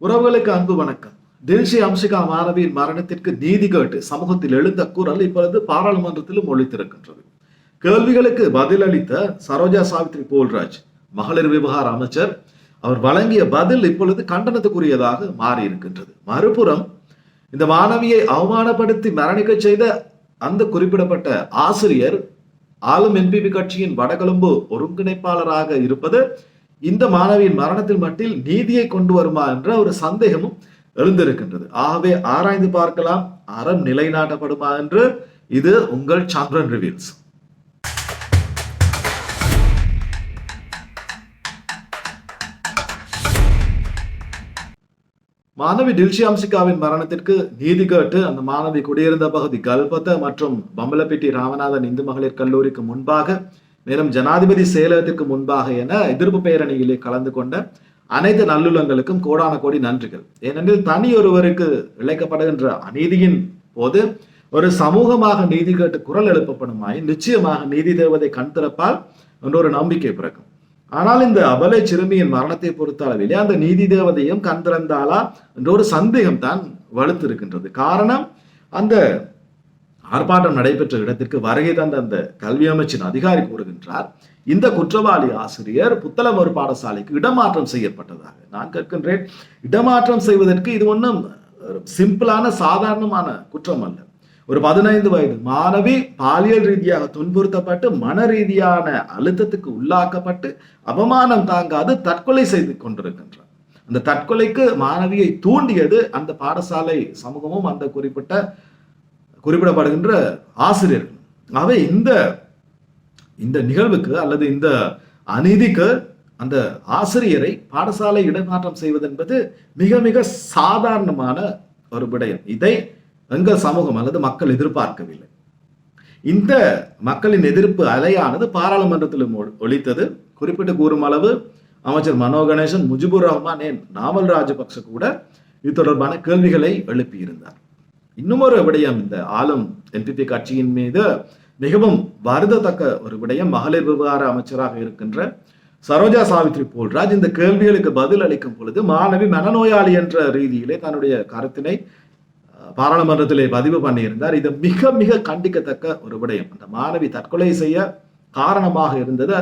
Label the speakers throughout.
Speaker 1: உறவுகளுக்கு அன்பு வணக்கம். தில்ஷி அம்சிகா மாணவியின் மரணத்திற்கு நீதி கேட்டு சமூகத்தில் எழுந்த குரல் இப்பொழுது பாராளுமன்றத்திலும் ஒழித்திருக்கின்றது கேள்விகளுக்கு பதிலளித்த சரோஜா சாவித்ரி போல்ராஜ் மகளிர் விவகார அமைச்சர் அவர் வழங்கிய பதில் இப்பொழுது கண்டனத்துக்குரியதாக மாறி இருக்கின்றது மறுபுறம் இந்த மாணவியை அவமானப்படுத்தி மரணிக்க செய்த அந்த குறிப்பிடப்பட்ட ஆசிரியர் ஆளும் என்பிபி கட்சியின் வடகொழும்பு ஒருங்கிணைப்பாளராக இருப்பது இந்த மாணவியின் மரணத்தில் மட்டில் நீதியை கொண்டு வருமா என்ற ஒரு சந்தேகமும் எழுந்திருக்கின்றது. ஆகவே ஆராய்ந்து பார்க்கலாம் அறம் நிலைநாட்டப்படுமா என்று. இது உங்கள் சந்திரன் ரிவியூஸ் மாணவி டில்ஷியாம்சிகாவின் மரணத்திற்கு நீதி கேட்டு அந்த மாணவி குடியிருந்த பகுதி கல்பத்த மற்றும் பம்பலப்பிட்டி ராமநாதன் இந்து மகளிர் கல்லூரிக்கு முன்பாக மேலும் ஜனாதிபதி செயலகத்திற்கு முன்பாக என எதிர்ப்பு பேரணியிலே கலந்து கொண்ட அனைத்து நல்லுள்ளங்களுக்கும் கோடான கோடி நன்றிகள். ஏனெனில் தனி ஒருவருக்கு இழைக்கப்படுகின்ற அநீதியின் போது ஒரு சமூகமாக நீதி கேட்டு குரல் எழுப்பப்படுமாய் நிச்சயமாக நீதி தேவதை கண் திறப்பால் என்ற ஒரு நம்பிக்கை பிறக்கும். ஆனால் இந்த அபலை சிறுமியின் மரணத்தை பொறுத்த அளவிலே அந்த நீதி தேவதையும் கண் திறந்தாளா என்ற ஒரு சந்தேகம் தான் வலுத்திருக்கின்றது. காரணம் அந்த ஆர்ப்பாட்டம் நடைபெற்ற இடத்திற்கு வருகை தந்த அந்த கல்வி அமைச்சின் அதிகாரி கூறுகின்றார் இந்த குற்றவாளி ஆசிரியர் புத்தளம் ஒரு பாடசாலைக்கு இடமாற்றம் செய்யப்பட்டதாக நான் கேட்கின்றேன். இடமாற்றம் செய்வதற்கு இது ஒன்றும் சிம்பிளான சாதாரணமான குற்றம் அல்ல. ஒரு பதினைந்து வயது மாணவி பாலியல் ரீதியாக துன்புறுத்தப்பட்டு மன ரீதியான அழுத்தத்துக்கு உள்ளாக்கப்பட்டு அவமானம் தாங்காது தற்கொலை செய்து கொண்டிருக்கின்றார். அந்த தற்கொலைக்கு மாணவியை தூண்டியது அந்த பாடசாலை சமூகமும் அந்த குறிப்பிட்ட குறிப்பிடப்படுகின்ற ஆசிரியர்கள் அவை இந்த இந்த நிகழ்வுக்கு அல்லது இந்த அநீதிக்கு அந்த ஆசிரியரை பாடசாலை இடமாற்றம் செய்வது என்பது மிக மிக சாதாரணமான ஒரு விடயம். இதை எங்கள் சமூகம் அல்லது மக்கள் எதிர்பார்க்கவில்லை. இந்த மக்களின் எதிர்ப்பு அலையானது பாராளுமன்றத்திலும் ஒழித்தது குறிப்பிட்டு கூறும் அளவு அமைச்சர் மனோ கணேசன் முஜிபுர் ரஹ்மான் ஏன் நாமல் ராஜபக்ச கூட இது தொடர்பான கேள்விகளை எழுப்பியிருந்தார். இன்னும் ஒரு விடயம் இந்த ஆளும் என்பிபி கட்சியின் மீது மிகவும் வருதத்தக்க ஒரு விடயம் மகளிர் விவகார அமைச்சராக இருக்கின்ற சரோஜா சாவித்ரி போல்ராஜ் இந்த கேள்விகளுக்கு பதில் அளிக்கும் பொழுது மாணவி மனநோயாளி என்ற ரீதியிலே தன்னுடைய கருத்தினை பாராளுமன்றத்திலே பதிவு பண்ணியிருந்தார். இது மிக மிக கண்டிக்கத்தக்க ஒரு விடயம். அந்த மாணவி தற்கொலை செய்ய காரணமாக இருந்தது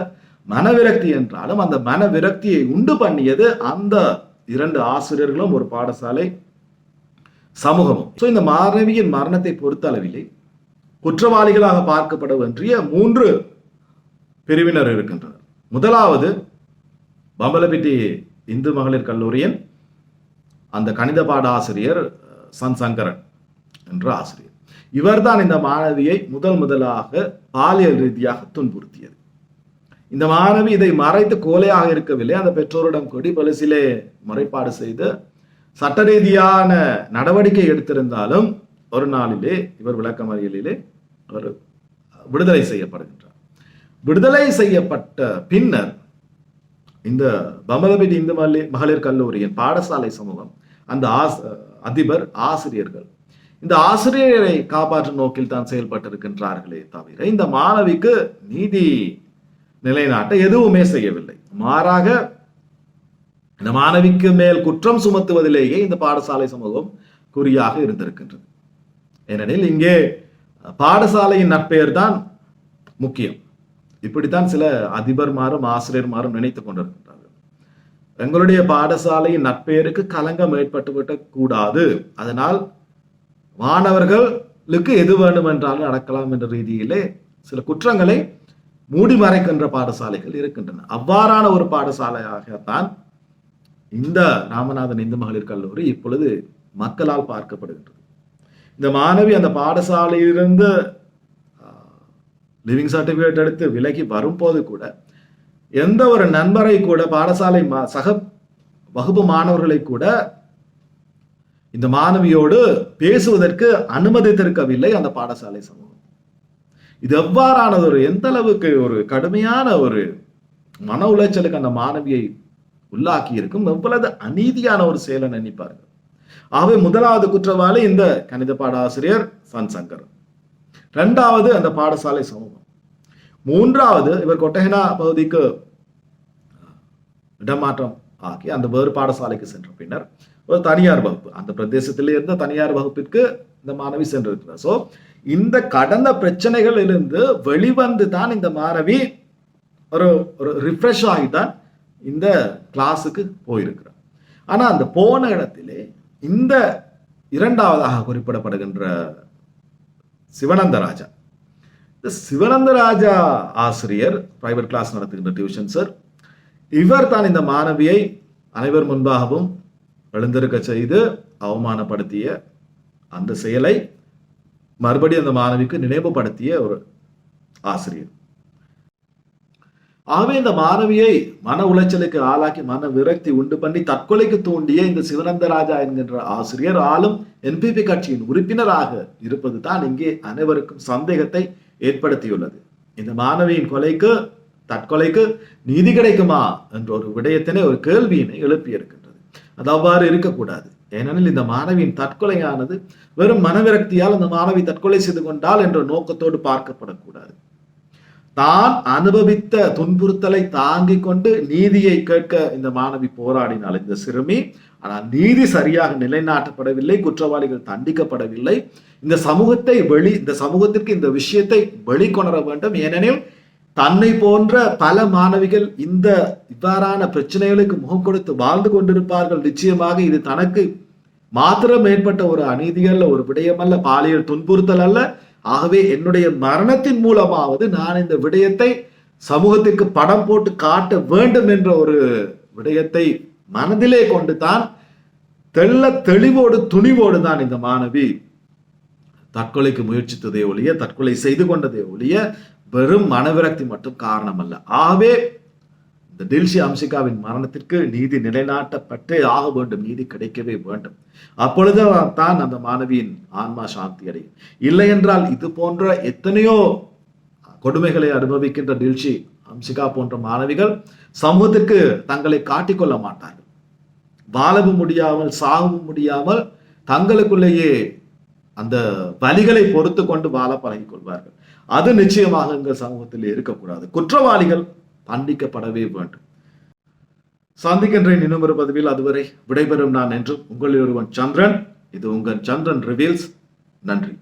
Speaker 1: மனவிரக்தி என்றாலும் அந்த மனவிரக்தியை உண்டு பண்ணியது அந்த இரண்டு ஆசிரியர்களும் ஒரு பாடசாலை சமூகமும். ஸோ இந்த மாணவியின் மரணத்தை பொறுத்த அளவிலே குற்றவாளிகளாக பார்க்கப்பட வேண்டிய மூன்று பிரிவினர் இருக்கின்றனர். முதலாவது பம்பலப்பிட்டி இந்து மகளிர் கல்லூரியின் அந்த கணித பாட ஆசிரியர் சன் சங்கரன் என்ற ஆசிரியர். இவர்தான் இந்த மாணவியை முதல் முதலாக பாலியல் ரீதியாக துன்புறுத்தியது. இந்த மாணவி இதை மறைத்து கோலையாக இருக்கவில்லை. அந்த பெற்றோரிடம் கூடி பலிசிலே முறைப்பாடு செய்து சட்ட ரீதியான நடவடிக்கை எடுத்திருந்தாலும் ஒரு நாளிலே இவர் விளக்கமறியலிலே அவர் விடுதலை செய்யப்படுகின்றார். விடுதலை செய்யப்பட்ட பின்னர் இந்த பமலபிடி இந்து மகளிர் கல்லூரியின் பாடசாலை சமூகம் அந்த ஆஸ் அதிபர் ஆசிரியர்கள் இந்த ஆசிரியரை காப்பாற்றும் நோக்கில் தான் செயல்பட்டிருக்கின்றார்களே தவிர இந்த மாணவிக்கு நீதி நிலைநாட்ட எதுவுமே செய்யவில்லை. மாறாக இந்த மாணவிக்கு மேல் குற்றம் சுமத்துவதிலேயே இந்த பாடசாலை சமூகம் குறியாக இருந்திருக்கின்றது. ஏனெனில் இங்கே பாடசாலையின் நற்பெயர் தான் முக்கியம். இப்படித்தான் சில அதிபர்மாரும் ஆசிரியர்மாரும் நினைத்துக் கொண்டிருக்கின்றார்கள். எங்களுடைய பாடசாலையின் நற்பெயருக்கு களங்கம் ஏற்பட்டுவிட கூடாது அதனால் மாணவர்களுக்கு எது வேண்டுமென்றாலும் நடக்கலாம் என்ற ரீதியிலே சில குற்றங்களை மூடி மறைக்கின்ற பாடசாலைகள் இருக்கின்றன. அவ்வாறான ஒரு பாடசாலையாகத்தான் இந்த ராமநாதன் இந்து மகளிர் கல்லூரி இப்பொழுது மக்களால் பார்க்கப்படுகின்றது. இந்த மாணவி அந்த பாடசாலையிலிருந்து லிவிங் சர்டிஃபிகேட் எடுத்து விலகி வரும்போது கூட எந்த ஒரு நண்பரை கூட பாடசாலை சக வகுப்பு மாணவர்களை கூட இந்த மாணவியோடு பேசுவதற்கு அனுமதித்திருக்கவில்லை அந்த பாடசாலை சமூகம். இது எவ்வாறானது ஒரு எந்த அளவுக்கு ஒரு கடுமையான ஒரு மன உளைச்சலுக்கு அந்த மாணவியை உள்ளாக்கி இருக்கும் எவ்வளவு அநீதியான ஒரு செயலை நினைப்பார்கள். ஆகவே முதலாவது குற்றவாளி இந்த கணித பாட ஆசிரியர் சன் சங்கர் இரண்டாவது அந்த பாடசாலை சமூகம். மூன்றாவது இவர் கொட்டஹனா பகுதிக்கு இடமாற்றம் ஆகி அந்த வேறு பாடசாலைக்கு சென்ற பின்னர் ஒரு தனியார் வகுப்பு அந்த பிரதேசத்திலே இருந்த தனியார் வகுப்பிற்கு இந்த மாணவி சென்றிருக்கிறார். சோ இந்த கடந்த பிரச்சனைகளிலிருந்து வெளிவந்து தான் இந்த மாணவி ஒரு ஒரு ரிஃப்ரெஷ் ஆகித்தான் இந்த கிளாஸுக்கு போயிருக்கிறார். ஆனால் அந்த போன இடத்திலே இந்த இரண்டாவதாக குறிப்பிடப்படுகின்ற சிவனந்தராஜா இந்த சிவனந்தராஜா ஆசிரியர் பிரைவேட் கிளாஸ் நடத்துகின்ற டியூஷன் சார் இவர் தான் இந்த மாணவியை அனைவர் முன்பாகவும் எழுந்திருக்க செய்து அவமானப்படுத்திய அந்த செயலை மறுபடியும் அந்த மாணவிக்கு நினைவுபடுத்திய ஒரு ஆசிரியர். ஆகவே இந்த மாணவியை மன உளைச்சலுக்கு ஆளாக்கி மன விரக்தி உண்டு பண்ணி தற்கொலைக்கு தூண்டிய இந்த சிவனந்தராஜா என்கின்ற ஆசிரியர் ஆளும் என்பிபி கட்சியின் உறுப்பினராக இருப்பது தான் இங்கே அனைவருக்கும் சந்தேகத்தை ஏற்படுத்தியுள்ளது. இந்த மாணவியின் கொலைக்கு தற்கொலைக்கு நீதி கிடைக்குமா என்ற ஒரு விடயத்தினை ஒரு கேள்வியினை எழுப்பியிருக்கின்றது. அது அவ்வாறு இருக்கக்கூடாது. ஏனெனில் இந்த மாணவியின் தற்கொலையானது வெறும் மனவிரக்தியால் அந்த மாணவி தற்கொலை செய்து கொண்டால் என்ற நோக்கத்தோடு பார்க்கப்படக்கூடாது. தான் அனுபவித்த துன்புறுத்தலை தாங்கிக் கொண்டு நீதியை கேட்க இந்த மாணவி போராடினாள் இந்த சிறுமி. ஆனால் நீதி சரியாக நிலைநாட்டப்படவில்லை குற்றவாளிகள் தண்டிக்கப்படவில்லை. இந்த சமூகத்தை வெளி இந்த சமூகத்திற்கு இந்த விஷயத்தை வெளிக்கொணர வேண்டும். ஏனெனில் தன்னை போன்ற பல மாணவிகள் இந்த இவ்வாறான பிரச்சனைகளுக்கு முகம் கொடுத்து வாழ்ந்து கொண்டிருப்பார்கள். நிச்சயமாக இது தனக்கு மாத்திரம் ஏற்பட்ட ஒரு அநீதியல்ல ஒரு விடயமல்ல பாலியல் துன்புறுத்தல் அல்ல. ஆகவே என்னுடைய மரணத்தின் மூலமாவது நான் இந்த விடயத்தை சமூகத்திற்கு படம் போட்டு காட்ட வேண்டும் என்ற ஒரு விடயத்தை மனதிலே கொண்டு தான் தெள்ள தெளிவோடு துணிவோடு தான் இந்த மாணவி தற்கொலைக்கு முயற்சித்ததே ஒழிய தற்கொலை செய்து கொண்டதே ஒழிய வெறும் மனவிரக்தி மட்டும் காரணம் அல்ல ஆகவே இந்த தில்ஷி அம்சிகாவின் மரணத்திற்கு நீதி நிலைநாட்டப்பட்டே ஆக வேண்டும் நீதி கிடைக்கவே வேண்டும். அப்பொழுது தான் அந்த மாணவியின் ஆன்மா சாந்தி அடையும். இல்லை என்றால் இது போன்ற எத்தனையோ கொடுமைகளை அனுபவிக்கின்ற டில்ஷி அம்சிகா போன்ற மாணவிகள் சமூகத்திற்கு தங்களை காட்டிக்கொள்ள மாட்டார்கள். வாழவும் முடியாமல் சாகவும் முடியாமல் தங்களுக்குள்ளேயே அந்த வலிகளை பொறுத்து கொண்டு வாழ பழகிக் கொள்வார்கள் அது நிச்சயமாக எங்கள் சமூகத்தில் இருக்கக்கூடாது. குற்றவாளிகள் தண்டிக்கப்படவே வேண்டும். சந்திக்கின்ற இன்னொரு ஒரு பதிவில். அதுவரை விடைபெறும் நான் என்று உங்களில் ஒருவன் சந்திரன். இது உங்கள் சந்திரன் ரிவீல்ஸ். நன்றி.